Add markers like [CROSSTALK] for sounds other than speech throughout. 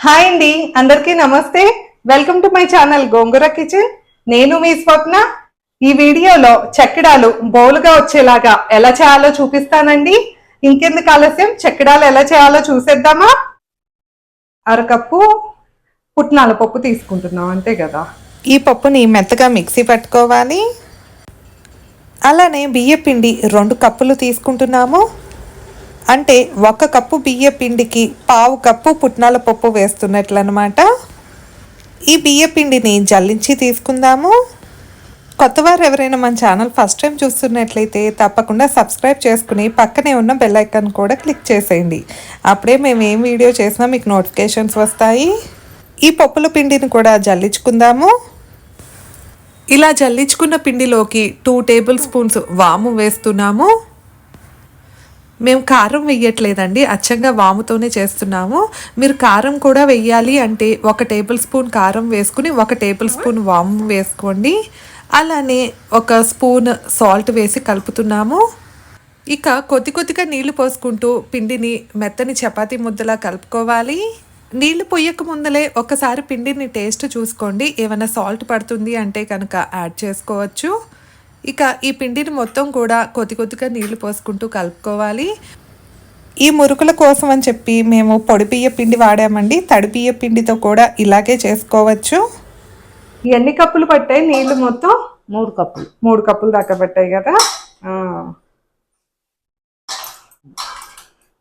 Hi అండి అందరికీ నమస్తే. Welcome to my channel Gongura kitchen నేను మీ స్వప్న. ఈ వీడియోలో చెక్కడాలు బౌలుగా వచ్చేలాగా ఎలా చేయాలో చూపిస్తానండి. ఇంకెందుకు ఆలస్యం? చెక్కడాలు ఎలా చేయాలో చూసేద్దామా? అరకప్పు పుట్నాల పప్పు తీసుకుంటున్నాం అంతే కదా. ఈ పప్పుని మెత్తగా మిక్సీ పట్టుకోవాలి. అలానే బియ్య పిండి రెండు కప్పులు తీసుకుంటున్నాము. అంటే ఒక కప్పు బియ్య పిండికి పావు కప్పు పుట్నాల పప్పు వేస్తున్నట్లు అనమాట ఈ బియ్య పిండిని జల్లించి తీసుకుందాము. కొత్తవారు ఎవరైనా మన ఛానల్ ఫస్ట్ టైం చూస్తున్నట్లయితే తప్పకుండా సబ్స్క్రైబ్ చేసుకుని పక్కనే ఉన్న బెల్ ఐకాన్ కూడా క్లిక్ చేసేయండి. అప్పుడే మేము ఏం వీడియో చేసినా మీకు నోటిఫికేషన్స్ వస్తాయి. ఈ పప్పుల పిండిని కూడా జల్లించుకుందాము. ఇలా జల్లించుకున్న పిండిలోకి టూ టేబుల్ స్పూన్స్ వాము వేస్తున్నాము. మేము కారం వెయ్యట్లేదండి అచ్చంగా వాముతోనే చేస్తున్నాము. మీరు కారం కూడా వెయ్యాలి అంటే ఒక టేబుల్ స్పూన్ కారం వేసుకుని ఒక టేబుల్ స్పూన్ వాము వేసుకోండి. అలానే ఒక స్పూన్ సాల్ట్ వేసి కలుపుతున్నాము. ఇక కొద్ది కొద్దిగా నీళ్ళు పోసుకుంటూ పిండిని మెత్తని చపాతీ ముద్దలా కలుపుకోవాలి. నీళ్ళు పొయ్యక ముందలే ఒకసారి పిండిని టేస్ట్ చూసుకోండి. ఏమైనా సాల్ట్ పడుతుంది అంటే కనుక యాడ్ చేసుకోవచ్చు. ఇక ఈ పిండిని మొత్తం కూడా కొద్ది కొద్దిగా నీళ్ళు పోసుకుంటూ కలుపుకోవాలి. ఈ మురుకుల కోసం అని చెప్పి మేము పొడి బియ్య పిండి వాడామండి. తడి బియ్య పిండితో కూడా ఇలాగే చేసుకోవచ్చు. ఎన్ని కప్పులు పట్టాయి నీళ్ళు మొత్తం? మూడు కప్పులు. మూడు కప్పులు దాకా పట్టాయి కదా? ఆ.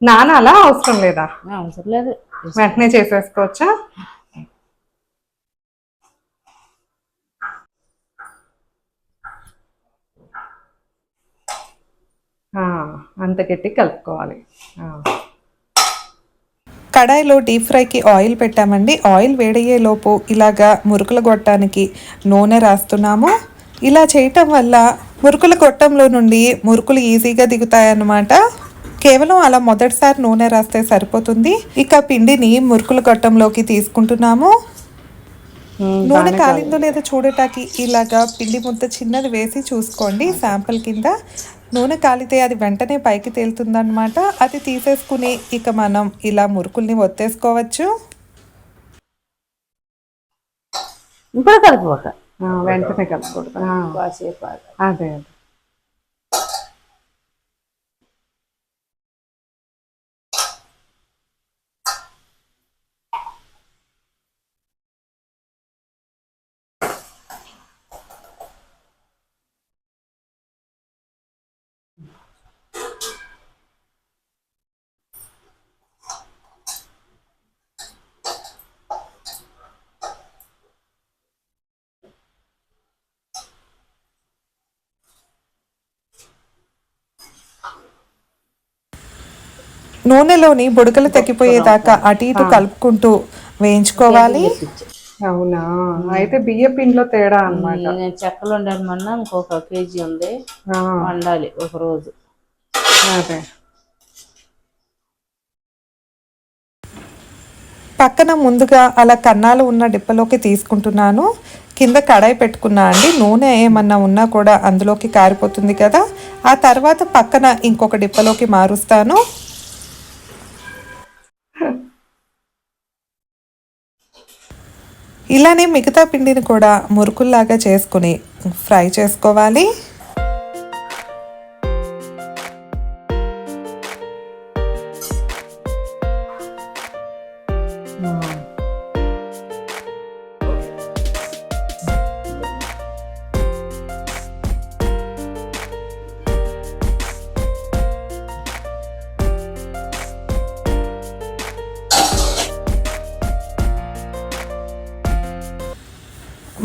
నానాలా? అవసరం లేదా? అవసరం లేదు. వెంటనే చేసేసుకోవచ్చా? అంత గట్టి కలుపుకోవాలి. కడాయిలో డీప్ ఫ్రైకి ఆయిల్ పెట్టామండి. ఆయిల్ వేడయ్యే లోపు ఇలాగా మురుకుల గొట్టానికి నూనె రాస్తున్నాము. ఇలా చేయటం వల్ల మురుకుల గొట్టంలో నుండి మురుకులు ఈజీగా దిగుతాయన్నమాట. కేవలం అలా మొదటిసారి నూనె రాస్తే సరిపోతుంది. ఇక పిండిని మురుకుల గొట్టంలోకి తీసుకుంటున్నాము. నూనె కాలిందో లేదో చూడటానికి ఇలాగా పిండి ముద్ద చిన్నది వేసి చూసుకోండి శాంపుల్ కింద. నూనె కాలితే అది వెంటనే పైకి తేలుతుందన్నమాట. అది తీసేసుకుని ఇక మనం ఇలా మురుకుల్ని ఒత్తేసుకోవచ్చు. ఇప్పుడు కలిపిపోక ఆ, వెంటనే ఆగు. అదే అదే. నూనెలోని బుడకలు తగ్గిపోయేదాకా అటు ఇటు కలుపుకుంటూ వేయించుకోవాలి. అవునా? అయితే బియ్య పిండిలో తేడా అన్నమాట. నేను చెక్కలు వండాలి మొన్న ఇంకొక కేజీ ఉంది. వండాలి ఒక రోజు. అదే. పక్కన ముందుగా అలా కన్నాలు ఉన్న డిప్పలోకి తీసుకుంటున్నాను. కింద కడాయి పెట్టుకున్నా అండి. నూనె ఏమన్నా ఉన్నా కూడా అందులోకి కారిపోతుంది కదా. ఆ తర్వాత పక్కన ఇంకొక డిప్పలోకి మారుస్తాను. ఇలానే మిగతా పిండిని కూడా మురుకుల్లాగా చేసుకుని ఫ్రై చేసుకోవాలి.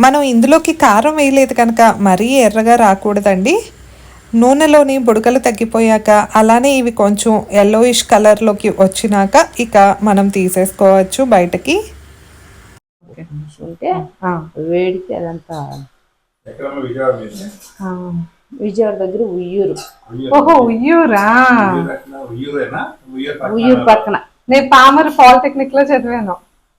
మనం ఇందులోకి కారం వేయలేదు కనుక మరీ ఎర్రగా రాకూడదండి. నూనెలోని బుడగలు తగ్గిపోయాక అలానే ఇవి కొంచెం ఎల్లోయిష్ కలర్లోకి వచ్చినాక ఇక మనం తీసేసుకోవచ్చు బయటకి. ఉంటే వేడికి అదంతా విజయవాడ దగ్గర ఉయ్యూరు. ఓహో ఉయ్యూరా? ఉయ్యూరు పక్కన. నేను పామర్ పాలిటెక్నిక్లో చదివాను.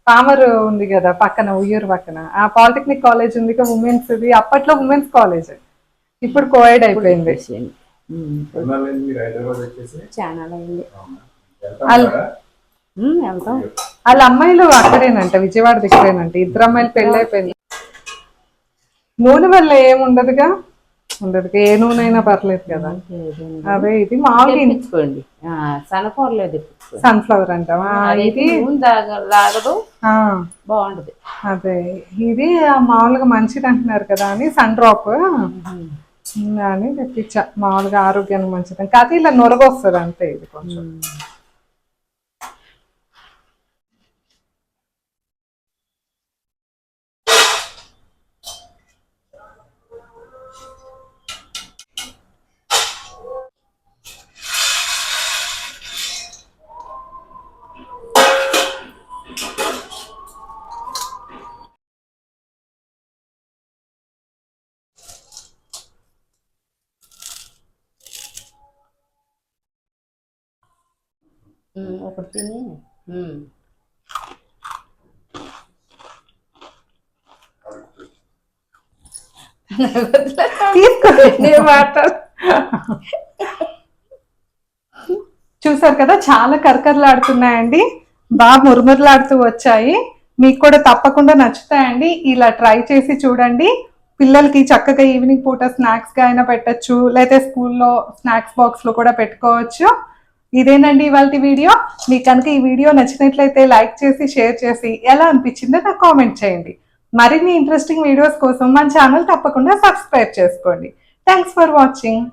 పామర్ ఉంది కదా పక్కన ఉయ్యూరు పక్కన. ఆ పాలిటెక్నిక్ కాలేజ్ ఉంది ఉమెన్స్ ఇది. అప్పట్లో ఉమెన్స్ కాలేజ్ ఇప్పుడు కోయడ్ అయిపోయింది. వెళ్తాం వాళ్ళ అమ్మాయిలు అక్కడేనంట విజయవాడ దగ్గరేనంట. ఇద్దరు అమ్మాయిలు పెళ్ళి అయిపోయింది నూనె వల్ల ఏముండదుగా? ఉండదుగా ఏ నూనె అయినా పర్లేదు కదా. అదే ఇది మామూలుగా సనకూరలేదు తెప్పించుకోండి. సన్ఫ్లవర్ అంటావా? లాగదు ఆ, బాగుంటది. అదే. ఇది మామూలుగా మంచిది అంటున్నారు కదా అని సన్ డ్రాప్ అని తెప్పించా. మామూలుగా ఆరోగ్యానికి మంచిది. కాకపోతే ఇలా నొరగొస్తుంది అంతే ఇది కొంచెం. ఒకటి తిని. తీసుకోండి. [LAUGHS] మాట్లాడు చూసారు కదా చాలా కరకరలాడుతున్నాయండి. బాగా మురుమురులాడుతూ వచ్చాయి. మీకు కూడా తప్పకుండా నచ్చుతాయండి. ఇలా ట్రై చేసి చూడండి. పిల్లలకి చక్కగా ఈవినింగ్ పూట స్నాక్స్గా అయినా పెట్టచ్చు లేకపోతే స్కూల్లో స్నాక్స్ బాక్స్లో కూడా పెట్టుకోవచ్చు. ఇదేనండి ఇవాళ వీడియో. మీకు కనుక ఈ వీడియో నచ్చినట్లయితే లైక్ చేసి షేర్ చేసి ఎలా అనిపించిందో నాకు కామెంట్ చేయండి. మరిన్ని ఇంట్రెస్టింగ్ వీడియోస్ కోసం మన ఛానల్ తప్పకుండా సబ్స్క్రైబ్ చేసుకోండి. Thanks for watching